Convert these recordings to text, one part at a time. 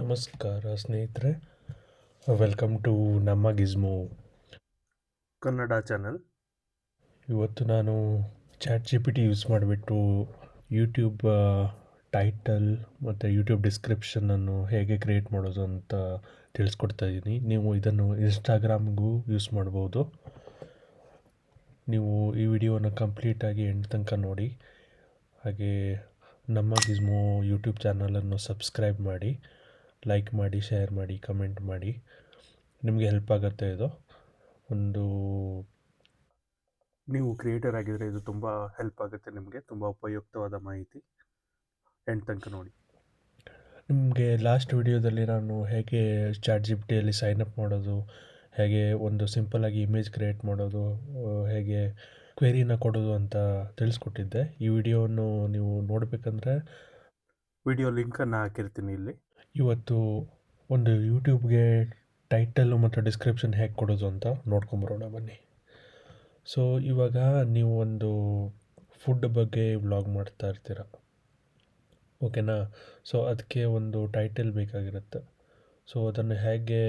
ನಮಸ್ಕಾರ ಸ್ನೇಹಿತರೆ welcome to ನಮ್ಮ ಗಿಸ್ಮೋ ಕನ್ನಡ ಚಾನಲ್ ಇವತ್ತು ನಾನು chat G P T use ಮಾಡಿಬಿಟ್ಟು ಯೂಟ್ಯೂಬ್ ಟೈಟಲ್ ಮತ್ತು ಯೂಟ್ಯೂಬ್ ಡಿಸ್ಕ್ರಿಪ್ಷನನ್ನು ಹೇಗೆ ಕ್ರಿಯೇಟ್ ಮಾಡೋದು ಅಂತ ತಿಳಿಸ್ಕೊಡ್ತಾ ಇದ್ದೀನಿ ನೀವು ಇದನ್ನು ಇನ್ಸ್ಟಾಗ್ರಾಮ್ಗೂ ಯೂಸ್ ಮಾಡ್ಬೋದು. ನೀವು ಈ ವಿಡಿಯೋನ ಕಂಪ್ಲೀಟಾಗಿ ಎಂಡ್ ತನಕ ನೋಡಿ. ಹಾಗೆ ನಮ್ಮ ಗಿಸ್ಮೋ ಯೂಟ್ಯೂಬ್ ಚಾನಲನ್ನು ಸಬ್ಸ್ಕ್ರೈಬ್ ಮಾಡಿ. ಲೈಕ್ ಮಾಡಿ ಶೇರ್ ಮಾಡಿ ಕಮೆಂಟ್ ಮಾಡಿ. ನಿಮಗೆ ಹೆಲ್ಪ್ ಆಗುತ್ತೆ ಇದು. ಒಂದು ನೀವು ಕ್ರಿಯೇಟರ್ ಆಗಿದ್ದರೆ ಇದು ತುಂಬ ಹೆಲ್ಪ್ ಆಗುತ್ತೆ ನಿಮಗೆ. ತುಂಬ ಉಪಯುಕ್ತವಾದ ಮಾಹಿತಿ. ಎಂಡ್ ತನಕ ನೋಡಿ. ನಿಮಗೆ ಲಾಸ್ಟ್ ವಿಡಿಯೋದಲ್ಲಿ ನಾನು ಹೇಗೆ ಚಾಟ್ ಜಿ ಪಿ ಟಿಯಲ್ಲಿ ಸೈನ್ ಅಪ್ ಮಾಡೋದು ಹೇಗೆ ಒಂದು ಸಿಂಪಲ್ಲಾಗಿ ಇಮೇಜ್ ಕ್ರಿಯೇಟ್ ಮಾಡೋದು ಹೇಗೆ ಕ್ವೆರಿನ ಕೊಡೋದು ಅಂತ ತಿಳಿಸ್ಕೊಟ್ಟಿದ್ದೆ. ಈ ವಿಡಿಯೋವನ್ನು ನೀವು ನೋಡಬೇಕಂದ್ರೆ ವಿಡಿಯೋ ಲಿಂಕನ್ನು ಹಾಕಿರ್ತೀನಿ ಇಲ್ಲಿ. ಇವತ್ತು ಒಂದು ಯೂಟ್ಯೂಬ್ಗೆ ಟೈಟಲ್ಲು ಮತ್ತು ಡಿಸ್ಕ್ರಿಪ್ಷನ್ ಹೇಗೆ ಕೊಡೋದು ಅಂತ ನೋಡ್ಕೊಂಬರೋಣ ಬನ್ನಿ. ಸೊ ಇವಾಗ ನೀವು ಒಂದು ಫುಡ್ ಬಗ್ಗೆ ವ್ಲಾಗ್ ಮಾಡ್ತಾ ಇರ್ತೀರ? ಓಕೆನಾ? ಸೊ ಅದಕ್ಕೆ ಒಂದು ಟೈಟಲ್ ಬೇಕಾಗಿರುತ್ತೆ. ಸೊ ಅದನ್ನು ಹೇಗೆ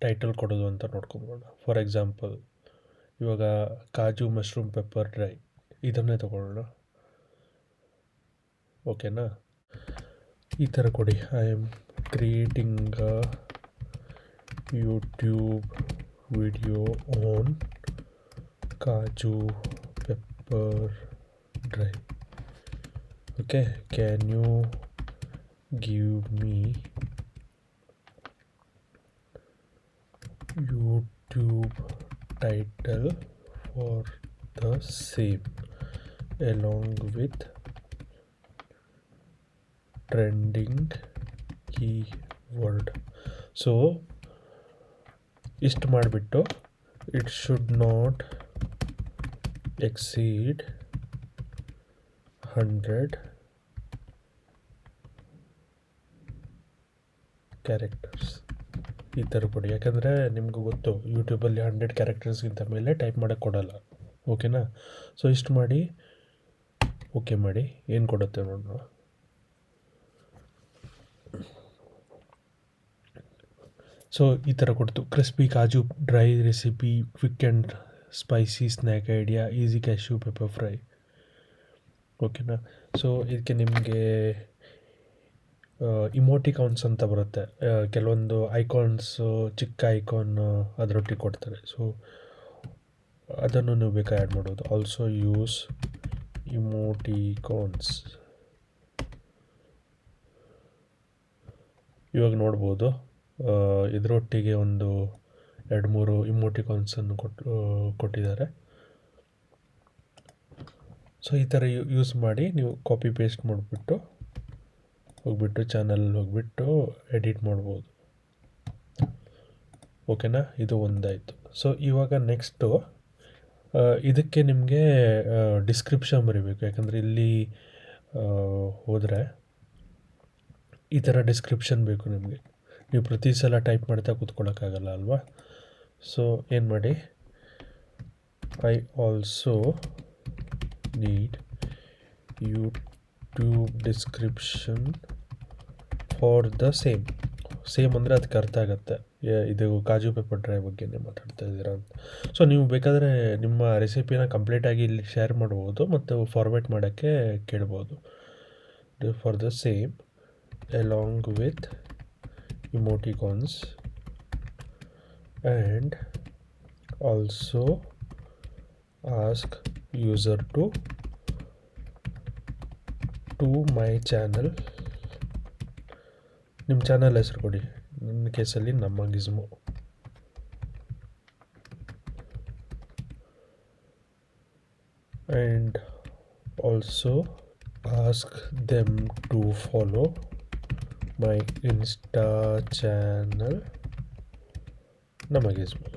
ಟೈಟಲ್ ಕೊಡೋದು ಅಂತ ನೋಡ್ಕೊಂಬರೋಣ. ಫಾರ್ ಎಕ್ಸಾಂಪಲ್ ಇವಾಗ ಕಾಜು ಮಶ್ರೂಮ್ ಪೆಪ್ಪರ್ ಡ್ರೈ ಇದನ್ನೇ ತಗೊಳ್ಳೋಣ. ಓಕೆನಾ? ಈ ಥರ ಕೊಡಿ. I am creating YouTube video on kaju pepper dry okay can you give me YouTube title for the same along with trending keyword. So ಇಷ್ಟು ಮಾಡಿಬಿಟ್ಟು it should not exceed hundred characters ಈ ಥರ ಕೊಡಿ ಯಾಕಂದರೆ ನಿಮಗೂ ಗೊತ್ತು ಯೂಟ್ಯೂಬಲ್ಲಿ ಹಂಡ್ರೆಡ್ ಕ್ಯಾರೆಕ್ಟರ್ಸ್ಗಿಂತ ಮೇಲೆ ಟೈಪ್ ಮಾಡೋಕ್ಕೆ ಕೊಡೋಲ್ಲ. ಓಕೆನಾ ಸೊ ಇಷ್ಟು ಮಾಡಿ ಓಕೆ ಮಾಡಿ, ಏನು ಕೊಡುತ್ತೆ ನೋಡೋಣ ಸೊ ಈ ಥರ ಕೊಡ್ತು. Crispy kaju dry recipe quick and spicy snack idea easy cashew pepper fry ಓಕೆನಾ ಸೊ ಇದಕ್ಕೆ ನಿಮಗೆ ಇಮೋಟಿಕಾನ್ಸ್ ಅಂತ ಬರುತ್ತೆ. ಕೆಲವೊಂದು ಐಕಾನ್ಸು ಚಿಕ್ಕ ಐಕಾನ್ ಅದರೊಟ್ಟಿಗೆ ಕೊಡ್ತಾರೆ. ಸೊ ಅದನ್ನು ನೀವು ಬೇಕಾ ಆ್ಯಡ್ ಮಾಡೋದು. ಆಲ್ಸೋ ಯೂಸ್ ಇಮೋಟಿಕಾನ್ಸ್ ಇವಾಗ ನೋಡ್ಬೋದು. ಇದರೊಟ್ಟಿಗೆ ಒಂದು ಎರಡು ಮೂರು ಇಮೋಟಿಕಾನ್ಸನ್ನು ಕೊಟ್ಟು ಕೊಟ್ಟಿದ್ದಾರೆ. ಸೊ ಈ ಥರ ಯೂಸ್ ಮಾಡಿ ನೀವು ಕಾಪಿ ಪೇಸ್ಟ್ ಮಾಡಿಬಿಟ್ಟು ಹೋಗ್ಬಿಟ್ಟು ಚಾನಲ್ ಹೋಗ್ಬಿಟ್ಟು ಎಡಿಟ್ ಮಾಡ್ಬೋದು. ಓಕೆನಾ ಇದು ಒಂದಾಯಿತು. ಸೊ ಇವಾಗ ನೆಕ್ಸ್ಟು ಇದಕ್ಕೆ ನಿಮಗೆ ಡಿಸ್ಕ್ರಿಪ್ಷನ್ ಬರೀಬೇಕು. ಯಾಕಂದರೆ ಇಲ್ಲಿ ಹೋದರೆ ಈ ಥರ ಡಿಸ್ಕ್ರಿಪ್ಷನ್ ಬೇಕು ನಿಮಗೆ. ನೀವು ಪ್ರತಿ ಸಲ ಟೈಪ್ ಮಾಡ್ತಾ ಕೂತ್ಕೊಳ್ಳೋಕ್ಕಾಗಲ್ಲ ಅಲ್ವಾ? ಸೊ ಏನು ಮಾಡಿ? I also need YouTube description for the same same ಅಂದರೆ ಅದಕ್ಕೆ ಅರ್ಥ ಆಗುತ್ತೆ. ಇದು ಕಾಜು ಪೇಪರ್ ಡ್ರೈ ಬಗ್ಗೆನೇ ಮಾತಾಡ್ತಾ ಇದ್ದೀರಾ ಅಂತ. ಸೊ ನೀವು ಬೇಕಾದರೆ ನಿಮ್ಮ ರೆಸಿಪಿನ ಕಂಪ್ಲೀಟಾಗಿ ಇಲ್ಲಿ ಶೇರ್ ಮಾಡ್ಬೋದು ಮತ್ತು ಫಾರ್ವರ್ಡ್ ಮಾಡೋಕ್ಕೆ ಕೇಳ್ಬೋದು. For the same along with emoticons and also ask user to to my channel ನಿಮ್ಮ ಚಾನಲ್ ಹೆಸರು ಕೊಡಿ ನನ್ನ ಕೇಸಲ್ಲಿ ನಮ್ಮ ಗಿಸ್ಮೋ and also ask them to follow my insta channel. ನಮಗಿಸ್ಮೋ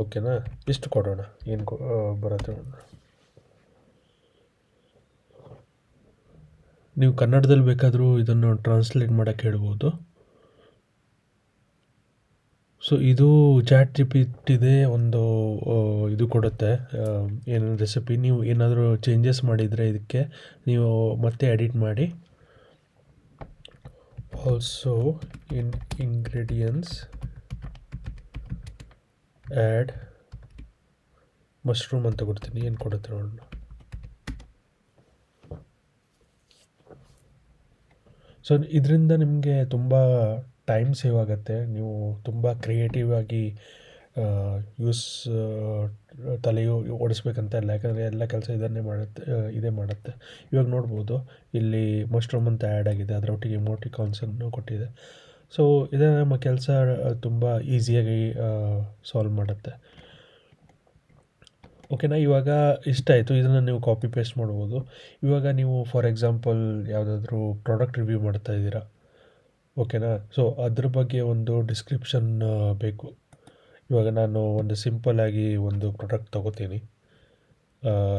ಓಕೆನಾ ಇಷ್ಟು ಕೊಡೋಣ. ಏನು ಕೊ ಬರುತ್ತೆ ನೋಡೋಣ. ನೀವು ಕನ್ನಡದಲ್ಲಿ ಬೇಕಾದರೂ ಇದನ್ನು ಟ್ರಾನ್ಸ್ಲೇಟ್ ಮಾಡೋಕ್ಕೆ ಹೇಳ್ಬೋದು. ಸೊ ಇದು ಚಾಟ್ ಜಿ ಒಂದು ಇದು ಕೊಡುತ್ತೆ. ಏನು ರೆಸಿಪಿ ನೀವು ಏನಾದರೂ ಚೇಂಜಸ್ ಮಾಡಿದರೆ ಇದಕ್ಕೆ ನೀವು ಮತ್ತೆ ಎಡಿಟ್ ಮಾಡಿ. Also in ingredients. Add mushroom ಅಂತ ಕೊಡ್ತೀನಿ, ಏನು ಕೊಡುತ್ತೆ ನೋಡೋಣ ಸೊ ಇದರಿಂದ ನಿಮಗೆ ತುಂಬ ಟೈಮ್ ಸೇವ್ ಆಗುತ್ತೆ. ನೀವು ತುಂಬ ಕ್ರಿಯೇಟಿವ್ ಆಗಿ ಯೂಸ್ ತಲೆಯು ಓಡಿಸ್ಬೇಕಂತ ಇಲ್ಲ. ಯಾಕಂದರೆ ಎಲ್ಲ ಕೆಲಸ ಇದನ್ನೇ ಮಾಡುತ್ತೆ ಇದೇ ಮಾಡುತ್ತೆ. ಇವಾಗ ನೋಡ್ಬೋದು, ಇಲ್ಲಿ ಮಶ್ರೂಮ್ ಅಂತ ಆ್ಯಡ್ ಆಗಿದೆ. ಅದರ ಒಟ್ಟಿಗೆ ಮೋಟಿಕಾನ್ಸನ್ನು ಕೊಟ್ಟಿದೆ. ಸೊ ಇದೇ ನಮ್ಮ ಕೆಲಸ ತುಂಬ ಈಸಿಯಾಗಿ ಸಾಲ್ವ್ ಮಾಡುತ್ತೆ. ಓಕೆನಾ ಇವಾಗ ಇಷ್ಟ ಆಯಿತು. ಇದನ್ನು ನೀವು ಕಾಪಿ ಪೇಸ್ಟ್ ಮಾಡ್ಬೋದು. ಇವಾಗ ನೀವು ಫಾರ್ ಎಕ್ಸಾಂಪಲ್ ಯಾವುದಾದ್ರೂ ಪ್ರಾಡಕ್ಟ್ ರಿವ್ಯೂ ಮಾಡ್ತಾ ಇದ್ದೀರಾ. ಓಕೆನಾ ಸೊ ಅದ್ರ ಬಗ್ಗೆ ಒಂದು ಡಿಸ್ಕ್ರಿಪ್ಷನ್ ಬೇಕು. ಇವಾಗ ನಾನು ಒಂದು ಸಿಂಪಲ್ಲಾಗಿ ಒಂದು ಪ್ರಾಡಕ್ಟ್ ತೊಗೋತೀನಿ.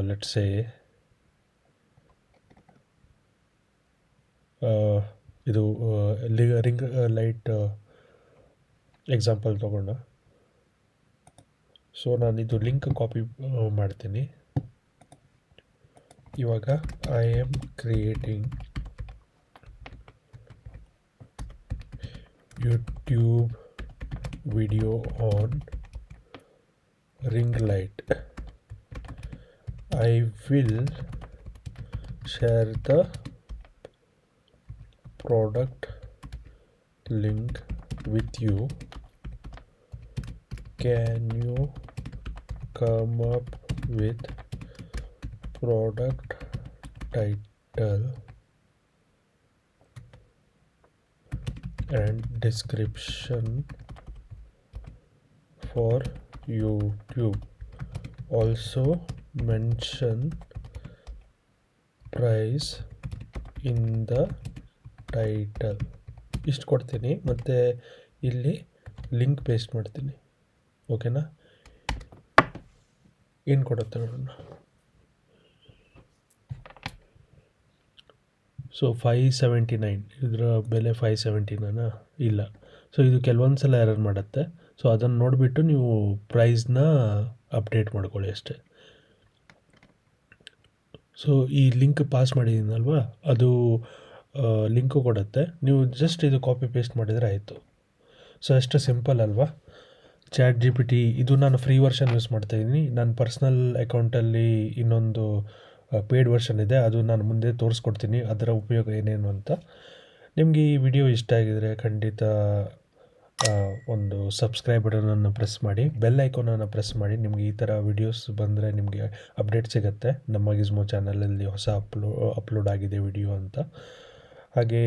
ಲೆಟ್ಸೇ ಇದು ರಿಂಗ್, ಲೈಟ್ ಎಕ್ಸಾಂಪಲ್ ತೊಗೊಂಡ ಸೊ ನಾನು ಇದು ಲಿಂಕ್ ಕಾಪಿ ಮಾಡ್ತೀನಿ. ಇವಾಗ I am creating YouTube video on ring light. I will share the product link with you. Can you come up with product title and description for youtube. Also, mention price in the title ಇಷ್ಟು ಕೊಡ್ತೀನಿ. ಮತ್ತು ಇಲ್ಲಿ link paste ಮಾಡ್ತೀನಿ. ಓಕೆನಾ ಏನು ಕೊಡುತ್ತೆ ನೋಡೋಣ. So five seventy nine ಇದರ ಬೆಲೆ ಫೈ ಸೆವೆಂಟಿ ನೈನಾ ಇಲ್ಲ. ಸೊ ಇದು ಕೆಲವೊಂದು ಸಲ ಎರರ್ ಮಾಡುತ್ತೆ. ಸೊ ಅದನ್ನು ನೋಡಿಬಿಟ್ಟು ನೀವು ಪ್ರೈಸ್ನ ಅಪ್ಡೇಟ್ ಮಾಡ್ಕೊಳ್ಳಿ ಅಷ್ಟೇ. ಸೊ ಈ ಲಿಂಕ್ ಪಾಸ್ ಮಾಡಿದ್ದೀನಲ್ವಾ ಅದು ಲಿಂಕು ಕೊಡುತ್ತೆ. ನೀವು ಜಸ್ಟ್ ಇದು ಕಾಪಿ ಪೇಸ್ಟ್ ಮಾಡಿದರೆ ಆಯಿತು. ಸೊ ಅಷ್ಟು ಸಿಂಪಲ್ ಅಲ್ವಾ? ಚ್ಯಾಟ್ ಜಿ ಪಿ ಟಿ ಇದು ನಾನು ಫ್ರೀ ವರ್ಷನ್ ಯೂಸ್ ಮಾಡ್ತಾಯಿದ್ದೀನಿ ನನ್ನ ಪರ್ಸ್ನಲ್ ಅಕೌಂಟಲ್ಲಿ ಇನ್ನೊಂದು ಪೇಯ್ಡ್ ವರ್ಷನ್ ಇದೆ. ಅದು ನಾನು ಮುಂದೆ ತೋರಿಸ್ಕೊಡ್ತೀನಿ. ಅದರ ಉಪಯೋಗ ಏನೇನು ಅಂತ. ನಿಮಗೆ ಈ ವಿಡಿಯೋ ಇಷ್ಟ ಆಗಿದರೆ ಖಂಡಿತ ಒಂದು ಸಬ್ಸ್ಕ್ರೈಬ್ ಬಟನನ್ನು ಪ್ರೆಸ್ ಮಾಡಿ ಬೆಲ್ ಐಕಾನನ್ನು ಪ್ರೆಸ್ ಮಾಡಿ. ನಿಮಗೆ ಈ ಥರ ವಿಡಿಯೋಸ್ ಬಂದರೆ ನಿಮಗೆ ಅಪ್ಡೇಟ್ ಸಿಗುತ್ತೆ. ನಮ್ಮ ಗಿಸ್ಮೋ ಚಾನಲಲ್ಲಿ ಹೊಸ ಅಪ್ಲೋ ಅಪ್ಲೋಡ್ ಆಗಿದೆ ವಿಡಿಯೋ ಅಂತ. ಹಾಗೇ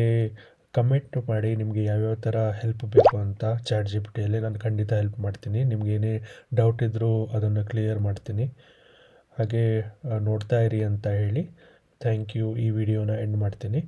ಕಮೆಂಟ್ ಮಾಡಿ, ನಿಮಗೆ ಯಾವ್ಯಾವ ಥರ ಹೆಲ್ಪ್ ಬೇಕು ಅಂತ ಚಾಟ್ ಜಿ ಪಿ ಟಿಯಲ್ಲಿ ನಾನು ಖಂಡಿತ ಹೆಲ್ಪ್ ಮಾಡ್ತೀನಿ. ನಿಮ್ಗೆ ಏನೇ ಡೌಟ್ ಇದ್ದರೂ ಅದನ್ನು ಕ್ಲಿಯರ್ ಮಾಡ್ತೀನಿ. ಹಾಗೆ ನೋಡ್ತಾ ಇರಿ ಅಂತ ಹೇಳಿ ಥ್ಯಾಂಕ್ ಯು ಈ ವಿಡಿಯೋನ ಎಂಡ್ ಮಾಡ್ತೀನಿ.